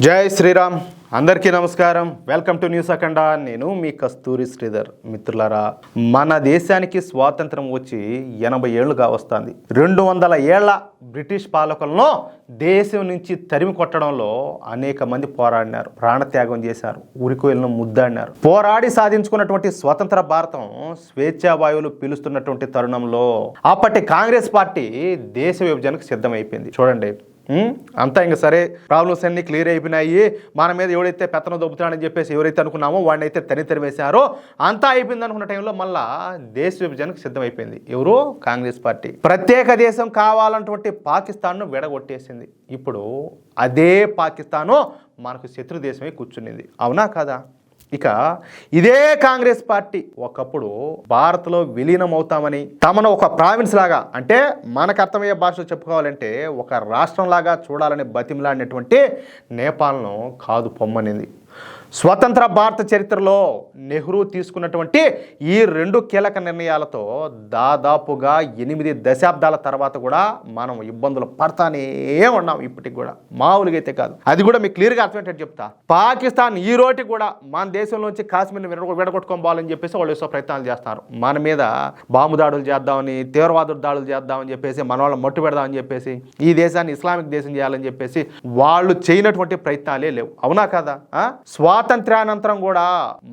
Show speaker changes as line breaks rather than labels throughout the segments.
జై శ్రీరామ్. అందరికీ నమస్కారం. Welcome to news Akhanda. నేను మీ కస్తూరి శ్రీధర్. మిత్రులారా మన దేశానికి స్వాతంత్రం వచ్చి ఎనభై ఏళ్ళుగా వస్తుంది. రెండు వందల ఏళ్ళ బ్రిటిష్ పాలకులను దేశం నుంచి తరిమి కొట్టడంలో అనేక మంది పోరాడినారు. ప్రాణత్యాగం చేశారు. ఉరికోయలను ముద్దాడినారు. పోరాడి సాధించుకున్నటువంటి స్వతంత్ర భారతం స్వేచ్ఛా వాయువులు తరుణంలో అప్పటి కాంగ్రెస్ పార్టీ దేశ విభజనకు సిద్ధమైపోయింది. చూడండి అంతా ఇంకా సరే. ప్రాబ్లమ్స్ అన్నీ క్లియర్ అయిపోయినాయి. మన మీద ఎవడైతే పెత్తనం దొబ్బుతాడని చెప్పేసి ఎవరైతే అనుకున్నామో వాడిని అయితే తనితరి వేశారో అంతా అయిపోయింది అనుకున్న టైంలో మళ్ళా దేశ విభజనకు సిద్ధమైపోయింది. ఎవరు? కాంగ్రెస్ పార్టీ. ప్రత్యేక దేశం కావాలన్నటువంటి పాకిస్తాన్ను విడగొట్టేసింది. ఇప్పుడు అదే పాకిస్తాను మనకు శత్రు దేశమే కూర్చునింది. అవునా కదా? ఇక ఇదే కాంగ్రెస్ పార్టీ ఒకప్పుడు భారత్లో విలీనం అవుతామని తమను ఒక ప్రావిన్స్ లాగా అంటే మనకు అర్థమయ్యే భాషలో చెప్పుకోవాలంటే ఒక రాష్ట్రం లాగా చూడాలని బతిమలాడినటువంటి నేపాల్ను కాదు పొమ్మనింది. స్వతంత్ర భారత చరిత్రలో నెహ్రూ తీసుకున్నటువంటి ఈ రెండు కీలక నిర్ణయాలతో దాదాపుగా ఎనిమిది దశాబ్దాల తర్వాత కూడా మనం ఇబ్బందులు పడతానే ఉన్నాం ఇప్పటికి కూడా. మామూలుగా అయితే కాదు. అది కూడా మీకు క్లియర్గా అర్థమయ్యేటట్టు చెప్తా. పాకిస్తాన్ ఈ రోజు కూడా మన దేశంలోంచి కాశ్మీర్ని విడగొట్టుకోవాలని చెప్పేసి వాళ్ళు వేసే ప్రయత్నాలు చేస్తారు. మన మీద బాంబు దాడులు చేద్దామని తీవ్రవాద దాడులు చేద్దామని చెప్పేసి మన వాళ్ళు మట్టు పెడదామని చెప్పేసి ఈ దేశాన్ని ఇస్లామిక్ దేశం చేయాలని చెప్పేసి వాళ్ళు చేయనటువంటి ప్రయత్నాలే లేవు. అవునా కదా? స్వా స్వాతంత్ర్యానంతరం కూడా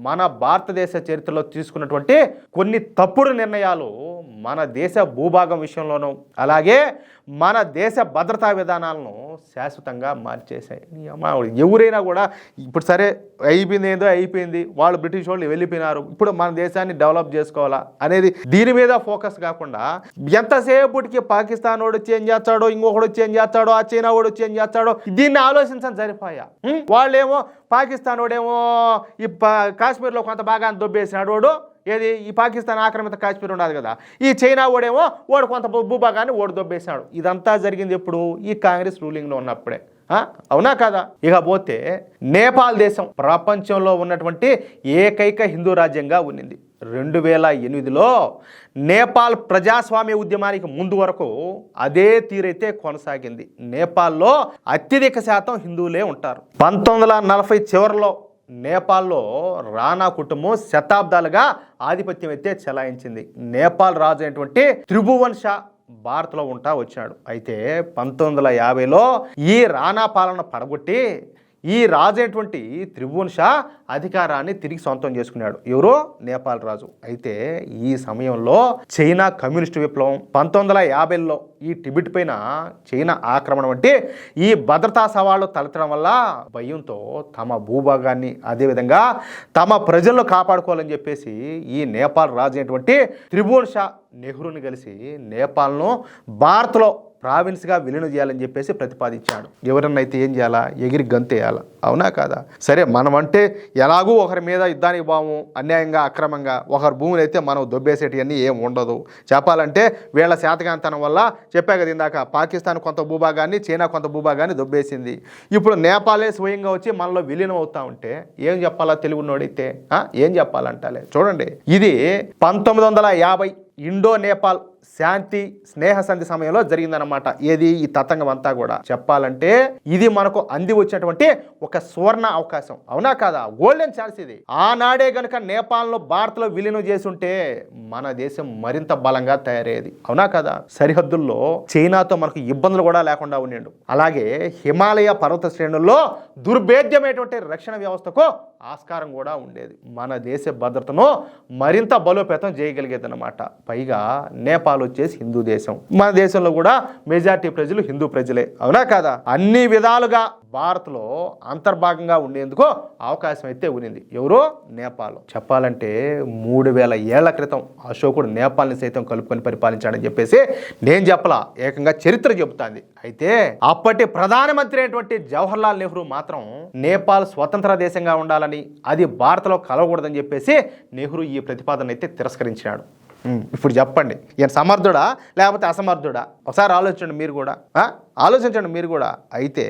మన భారతదేశ చరిత్రలో తీసుకున్నటువంటి కొన్ని తప్పుడు నిర్ణయాలు మన దేశ భూభాగం విషయంలోనూ అలాగే మన దేశ భద్రతా విధానాలను శాశ్వతంగా మార్చేశాయి. నీ ఎవరైనా కూడా ఇప్పుడు సరే అయిపోయింది ఏదో అయిపోయింది వాళ్ళు బ్రిటిష్ వాళ్ళు వెళ్ళిపోయినారు ఇప్పుడు మన దేశాన్ని డెవలప్ చేసుకోవాలా అనేది దీని మీద ఫోకస్ కాకుండా ఎంతసేపటికి పాకిస్తాన్ వాడు చేంజ్ చేస్తాడో ఇంకొకడు చేంజ్ చేస్తాడో ఆ చైనా వాడు చేంజ్ చేస్తాడో దీన్ని ఆలోచించడం సరిపోయా? వాళ్ళేమో పాకిస్తాన్ వాడేమో ఈ పా- కాశ్మీర్లో కొంత భాగాన్ని దొబ్బేసినాడు వాడు. ఏది? ఈ పాకిస్తాన్ ఆక్రమిత కాశ్మీర్ ఉండదు కదా. ఈ చైనా ఓడేమో ఓడు కొంత భూభాగాన్ని ఓడి దొబ్బేసినాడు. ఇదంతా జరిగింది ఎప్పుడు? ఈ కాంగ్రెస్ రూలింగ్లో ఉన్నప్పుడే. అవునా కదా? ఇక పోతే నేపాల్ దేశం ప్రపంచంలో ఉన్నటువంటి ఏకైక హిందూ రాజ్యంగా ఉన్నింది. రెండు వేల ఎనిమిదిలో నేపాల్ ప్రజాస్వామ్య ఉద్యమానికి ముందు వరకు అదే తీరైతే కొనసాగింది. నేపాల్లో అత్యధిక శాతం హిందువులే ఉంటారు. పంతొమ్మిది వందల నలభై చివరిలో నేపాల్లో రాణా కుటుంబం శతాబ్దాలుగా ఆధిపత్యం అయితే చెలాయించింది. నేపాల్ రాజు అయినటువంటి త్రిభువన్ షా భారత్లో ఉంటా వచ్చాడు. అయితే పంతొమ్మిది వందల యాభైలో ఈ రాణా పాలన పడగొట్టి ఈ రాజు అయినటువంటి త్రిభువన్ షా అధికారాన్ని తిరిగి సొంతం చేసుకున్నాడు. ఎవరో? నేపాల్ రాజు. అయితే ఈ సమయంలో చైనా కమ్యూనిస్టు విప్లవం పంతొమ్మిది వందల యాభైలో ఈ టిబెట్ పైన చైనా ఆక్రమణ వంటి ఈ భద్రతా సవాళ్ళు తలెత్తడం వల్ల భయంతో తమ భూభాగాన్ని అదేవిధంగా తమ ప్రజలను కాపాడుకోవాలని చెప్పేసి ఈ నేపాల్ రాజు అయినటువంటి త్రిభువన్ షా నెహ్రూని కలిసి నేపాల్ను భారత్లో ప్రావిన్స్గా విలీనం చేయాలని చెప్పేసి ప్రతిపాదించాడు. ఎవరన్నా అయితే ఏం చేయాలా? ఎగిరి గంతేయాలా? అవునా కాదా? సరే మనం అంటే ఎలాగూ ఒకరి మీద యుద్ధానికి బాము అన్యాయంగా అక్రమంగా ఒకరి భూమిని అయితే మనం దొబ్బేసేటివన్నీ ఏం ఉండదు. చెప్పాలంటే వీళ్ళ శాతకాంతనం వల్ల చెప్పా కదా ఇందాక పాకిస్తాన్ కొంత భూభాగాన్ని చైనా కొంత భూభాగాన్ని దొబ్బేసింది. ఇప్పుడు నేపాలే స్వయంగా వచ్చి మనలో విలీనం అవుతా ఉంటే ఏం చెప్పాలా తెలుగునోడైతే ఏం చెప్పాలంటాలే? చూడండి ఇది పంతొమ్మిది వందల యాభై ఇండో నేపాల్ శాంతి స్నేహ సంధి సమయంలో జరిగిందనమాట ఏది? ఈ తతంగం అంతా కూడా. చెప్పాలంటే ఇది మనకు అంది వచ్చినటువంటి ఒక సువర్ణ అవకాశం. అవునా కాదా? గోల్డెన్ ఛాన్స్ ఇది. ఆనాడే గనుక నేపాల్లో భారత్లో విలీనం చేసుంటే మన దేశం మరింత బలంగా తయారయ్యేది. అవునా కదా? సరిహద్దుల్లో చైనాతో మనకు ఇబ్బందులు కూడా లేకుండా ఉండిండు. అలాగే హిమాలయ పర్వత శ్రేణుల్లో దుర్భేద్యమైనటువంటి రక్షణ వ్యవస్థకు ఆస్కారం కూడా ఉండేది. మన దేశ భద్రతను మరింత బలోపేతం చేయగలిగేది అనమాట పైగా నేపాల్ వచ్చేసి హిందూ దేశం. మన దేశంలో కూడా మెజార్టీ ప్రజలు హిందూ ప్రజలే. అవునా కాదా? అన్ని విధాలుగా భారత్లో అంతర్భాగంగా ఉండేందుకు అవకాశం అయితే ఉనింది ఎవరో? నేపాల్. చెప్పాలంటే మూడు వేల ఏళ్ళ క్రితం అశోకుడు నేపాల్ని సైతం కలుపుకొని పరిపాలించాడని చెప్పేసి నేను చెప్పలా. ఏకంగా చరిత్ర చెబుతాంది. అయితే అప్పటి ప్రధానమంత్రి అయినటువంటి జవహర్లాల్ నెహ్రూ మాత్రం నేపాల్ స్వతంత్ర దేశంగా ఉండాలని అది భారత్లో కలవకూడదని చెప్పేసి నెహ్రూ ఈ ప్రతిపాదన అయితే తిరస్కరించినాడు. ఇప్పుడు చెప్పండి. ఈయన సమర్థుడా? లేకపోతే అసమర్థుడా? ఒకసారి ఆలోచించండి మీరు కూడా. ఆలోచించండి మీరు కూడా. అయితే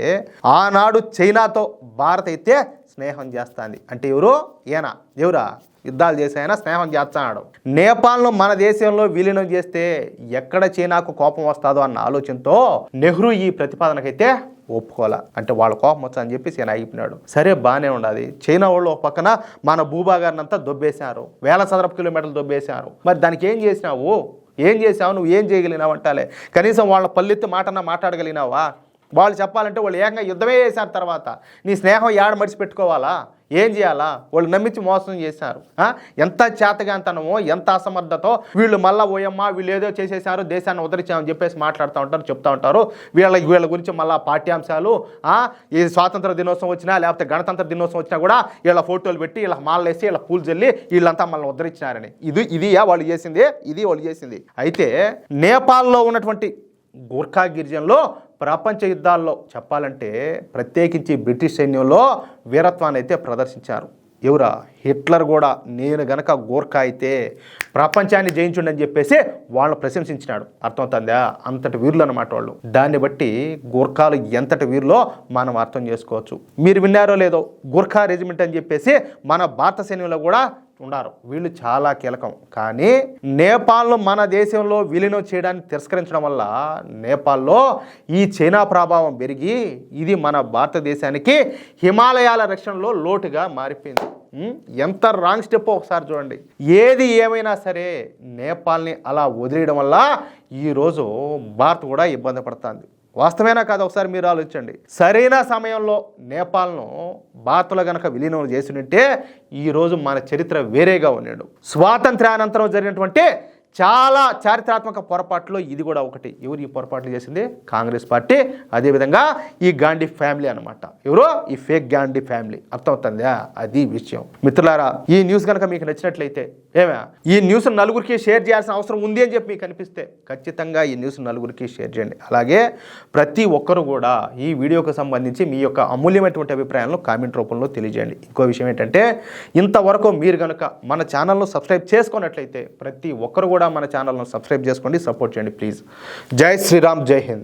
ఆనాడు చైనాతో భారత్ అయితే స్నేహం చేస్తుంది. అంటే ఎవరు? ఈయన. ఎవరా? యుద్ధాలు చేసేనా స్నేహం చేస్తున్నాడు నేపాల్ను మన దేశంలో విలీనం చేస్తే ఎక్కడ చైనాకు కోపం వస్తుందో అన్న ఆలోచనతో నెహ్రూ ఈ ప్రతిపాదనకైతే ఒప్పుకోవాలా? అంటే వాళ్ళ కోపం వచ్చా అని చెప్పేసి ఆయన ఆగిపోయినాడు సరే బాగానే ఉండాలి. చైనా వాళ్ళు ఒక పక్కన మన భూభాగాన్ని అంతా దొబ్బేశారు. వేల చదరపు కిలోమీటర్లు దొబ్బేశారు. మరి దానికి ఏం చేసినావు? ఏం చేసావు నువ్వు ఏం చేయగలిగినావు అంటాలే. కనీసం వాళ్ళ పల్లెత్తి మాటన్నా మాట్లాడగలిగినావా? వాళ్ళు చెప్పాలంటే వాళ్ళు ఏకంగా యుద్ధమే చేశారు తర్వాత. నీ స్నేహం ఏడ మడిచి పెట్టుకోవాలా ఏం చేయాలా? వాళ్ళు నమ్మించి మోసం చేశారు. ఎంత ఎంత చేతగాంతనమో ఎంత అసమర్థతో వీళ్ళు మళ్ళా ఓయమ్మ వీళ్ళు ఏదో చేసేసారు దేశాన్ని ఉదరించామని చెప్పేసి మాట్లాడుతూ ఉంటారు చెప్తా ఉంటారు. వీళ్ళ వీళ్ళ గురించి మళ్ళీ పాఠ్యాంశాలు ఈ స్వాతంత్ర దినోత్సవం వచ్చినా లేకపోతే గణతంత్ర దినోత్సవం వచ్చినా కూడా వీళ్ళ ఫోటోలు పెట్టి వీళ్ళ మాలలేసి వీళ్ళ పూలు చల్లి వీళ్ళంతా మళ్ళీ ఉద్ధరించినారని ఇది ఇదియా వాళ్ళు చేసింది ఇది వాళ్ళు చేసింది. అయితే నేపాల్లో ఉన్నటువంటి గూర్ఖా గిరిజనులో ప్రపంచ యుద్ధాల్లో చెప్పాలంటే ప్రత్యేకించి బ్రిటిష్ సైన్యంలో వీరత్వాన్ని అయితే ప్రదర్శించారు. ఎవరా? హిట్లర్ కూడా నేను గనక గోర్ఖా అయితే ప్రపంచాన్ని జయించుండని అని చెప్పేసి వాళ్ళని ప్రశంసించినాడు. అర్థమవుతుందా అంతటి వీరులు అన్నమాట వాళ్ళు. దాన్ని బట్టి గోర్ఖాలు ఎంతటి వీరులో మనం అర్థం చేసుకోవచ్చు. మీరు విన్నారో లేదో? గోర్ఖా రెజిమెంట్ అని చెప్పేసి మన భారత సైన్యంలో కూడా ఉన్నారు వీళ్ళు చాలా కీలకం. కానీ నేపాల్ను మన దేశంలో విలీనం చేయడానికి తిరస్కరించడం వల్ల నేపాల్లో ఈ చైనా ప్రభావం పెరిగి ఇది మన భారతదేశానికి హిమాలయాల రక్షణలో లోటుగా మారిపోయింది. ఎంత రాంగ్ స్టెప్ ఒకసారి చూడండి. ఏది ఏమైనా సరే నేపాల్ని అలా వదిలేయడం వల్ల ఈరోజు భారత్ కూడా ఇబ్బంది పడుతుంది. వాస్తవేనా కాదు? ఒకసారి మీరు ఆలోచించండి. సరైన సమయంలో నేపాల్ను భారత్లో గనక విలీనం చేసినట్టే ఈరోజు మన చరిత్ర వేరేగా ఉన్నాడు. స్వాతంత్ర్యానంతరం జరిగినటువంటి చాలా చారిత్రాత్మక పొరపాట్లు ఇది కూడా ఒకటి. ఎవరు ఈ పొరపాట్లు చేసింది? కాంగ్రెస్ పార్టీ. అదేవిధంగా ఈ గాంధీ ఫ్యామిలీ అనమాట ఎవరో? ఈ ఫేక్ గాంధీ ఫ్యామిలీ. అర్థమవుతుందా? అది విషయం. మిత్రులారా ఈ న్యూస్ కనుక మీకు నచ్చినట్లయితే ఏమే? ఈ న్యూస్ నలుగురికి షేర్ చేయాల్సిన అవసరం ఉంది అని చెప్పి మీకు అనిపిస్తే ఖచ్చితంగా ఈ న్యూస్ నలుగురికి షేర్ చేయండి. అలాగే ప్రతి ఒక్కరు కూడా ఈ వీడియోకి సంబంధించి మీ యొక్క అమూల్యమైనటువంటి అభిప్రాయాలను కామెంట్ రూపంలో తెలియజేయండి. ఇంకో విషయం ఏంటంటే ఇంతవరకు మీరు కనుక మన ఛానల్ను సబ్స్క్రైబ్ చేసుకున్నట్లయితే ప్రతి ఒక్కరు కూడా మన ఛానల్ను సబ్స్క్రైబ్ చేసుకోండి సపోర్ట్ చేయండి ప్లీజ్ జై శ్రీరామ్ జై హింద్.